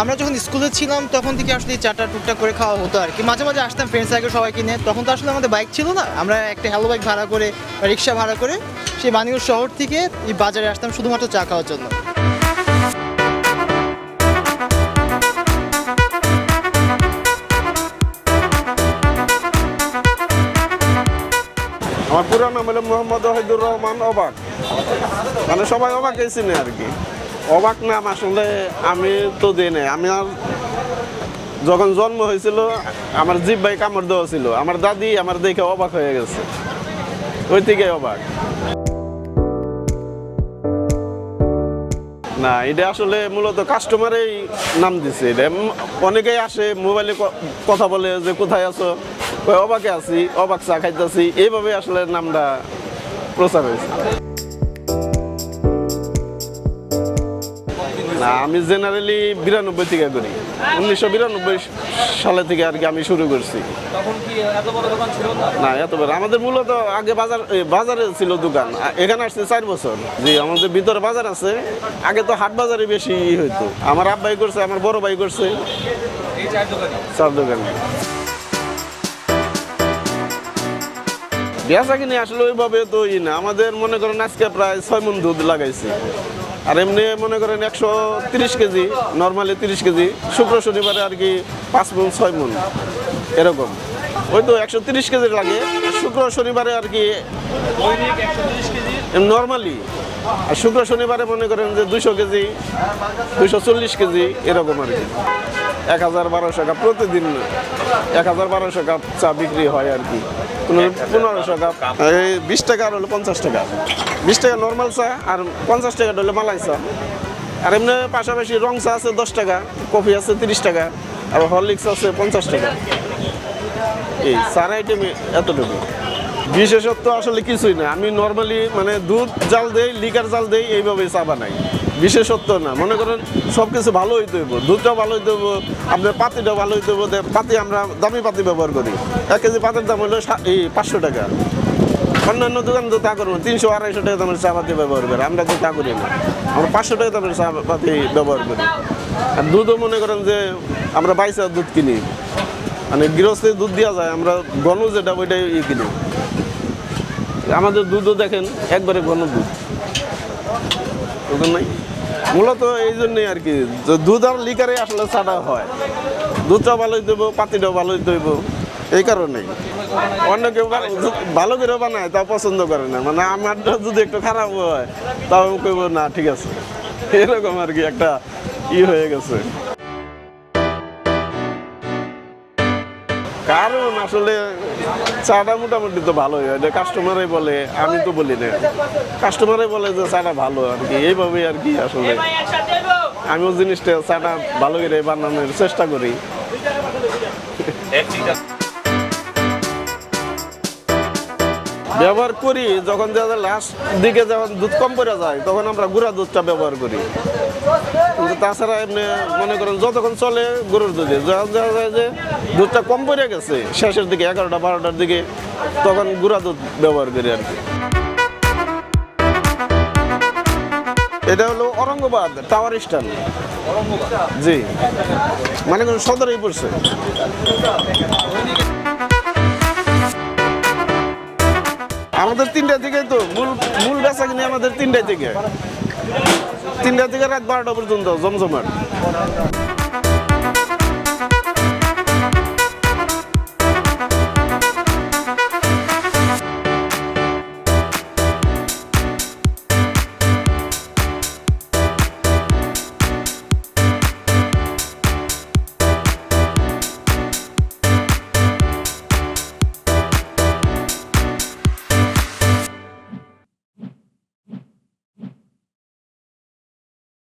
আমরা যখন স্কুলে ছিলাম, তখন থেকে আসলে চাটা, টুকটাক করে খাওয়া হতো আর কি। মাঝে মাঝে আসতাম ফ্রেন্ড সার্কেল সবাইকে নিয়ে। তখন তো আসলে আমাদের বাইক ছিল না। আমরা একটা হ্যালো বাইক ভাড়া করে রিক্সা ভাড়া করে সেই বানিউর শহর থেকে এই বাজারে আসতাম শুধুমাত্র চা খাওয়ার জন্য। আমার পুরো নাম হলো মোহাম্মদ ওহিদুর রহমান অবাক। মানে সবাই অবাকই চিনে আর কি। অবাক নাম আসলে আমি তো দিই নাই। আমি আর যখন জন্ম হয়েছিল, আমার জিপ ভাই কামড় দেওয়া ছিল। আমার দাদি আমার দেখে অবাক হয়ে গেছে। ওই থেকে অবাক। না, এটা আসলে মূলত কাস্টমারেই নাম দিছে। এটা অনেকেই আসে মোবাইলে কথা বলে যে, কোথায় আছো? অবাকে আছি, অবাক চা খাইতেছি। এইভাবে আসলে নামটা প্রচার হয়েছে। না আমি জেনারেলি বিরানব্বই থেকে করি। উনিশশো বিরানব্বই সালে থেকে আর কি আমি শুরু করছি। না? এত বড়। আমাদের মূলত আগে বাজার বাজারে ছিল দোকান। এখানে আসছে চার বছর। জি আমাদের ভিতরে বাজার আছে। আগে তো হাট বাজারে বেশি হইতো। আমার আব্বাই করছে আমার বড় ভাই করছে। চার দোকানে? বেচা কিনে আসলে ওইভাবে তো ই না। আমাদের মনে করেন আজকে প্রায় ছয় মন দুধ লাগাইছি। আর এমনি মনে করেন একশো তিরিশ কেজি নর্মালি তিরিশ কেজি, শুক্র শনিবারে আর কি পাঁচ মন ছয় মন এরকম। ওই তো একশো তিরিশ কেজি লাগে, শুক্র শনিবারে আর কি নর্মালি আর শুক্র শনিবারে মনে করেন যে দুশো কেজি দুশো চল্লিশ কেজি, এরকম আর কি। এক হাজার বারোশো কাপ প্রতিদিন, এক হাজার বারোশো কাপ চা বিক্রি হয় আর কি। এই বিশ পঞ্চাশ টাকা। বিশ টাকা নর্মাল আর পঞ্চাশ মালাই আর এমনি পাশাপাশি রং চা আছে দশ টাকা, কফি আছে তিরিশ টাকা, আর হরলিক্স আছে পঞ্চাশ টাকা। এই চার আইটেম এতটুকু। বিশেষত্ব আসলে কিছুই না আমি নর্মালি মানে দুধ জাল দেই লিকার জাল দেই এইভাবে চা বানাই। বিশেষত্ব না। মনে করেন সব কিছু ভালো হইতে হইব দুধটাও ভালো হইতে হইব আপনার পাতিটাও ভালো হইতে হইব পাতি আমরা দামি পাতি ব্যবহার করি। এক কেজি পাতির দাম হলো এই পাঁচশো টাকা। অন্যান্য দোকান তো তা করব তিনশো আড়াইশো টাকা দামের চা পাতি ব্যবহার করে। আমরা তো তা করি না। আমরা পাঁচশো টাকা দামের চা পাতি ব্যবহার করি। আর দুধও মনে করেন যে আমরা বাইশা দুধ কিনি। মানে গৃহস্থের দুধ দেওয়া যায়, আমরা ঘন যেটা, ওইটাই ইয়ে কিনি। আমাদের দুধও দেখেন, একবারে ঘন দুধ। ওখানে নাই? মূলত এই জন্যই আর কি দুধ আর লিকারে আসলে ছাড়া হয়। দুধটা ভালো হইতে হইব পাতিটাও ভালো হইতে হইব এই কারণেই। অন্য কেউ ভালো- ভালো করে বানায়, তাও পছন্দ করে না। মানে আমারটা যদি একটু খারাপ হয়, তাও কেউ না, ঠিক আছে। এরকম আর কি একটা ই হয়ে গেছে। কারণ আসলে চাটা মোটামুটি তো ভালোই হয়। কাস্টমারই বলে, আমি তো বলি না। কাস্টমারই বলে যে চাটা ভালো আর কি, এইভাবেই আর কি আসলে। আমি ওই জিনিসটা চাটা ভালো করে বানানোর চেষ্টা করি। ব্যবহার করি, যখন লাস্ট দিকে যখন দুধ কম পড়ে যায়, তখন আমরা গুঁড়া দুধটা ব্যবহার করি। তাছাড়া এমনি মনে করেন যতক্ষণ চলে গরুর দুধে, যখন দেখা যায় যে দুধটা কম পড়ে গেছে, শেষের দিকে এগারোটা, বারোটার দিকে তখন গুঁড়া দুধ ব্যবহার করি আর কি। এটা হলো অরঙ্গবাদ টাওয়ার স্ট্যান্ড জি। মানে সদরেই পড়ছে। আমাদের তিনটা থেকে তো, মূল মূল বেচা কিনে আমাদের তিনটা থেকে। তিনটা থেকে রাত বারোটা পর্যন্ত, জমজমাট।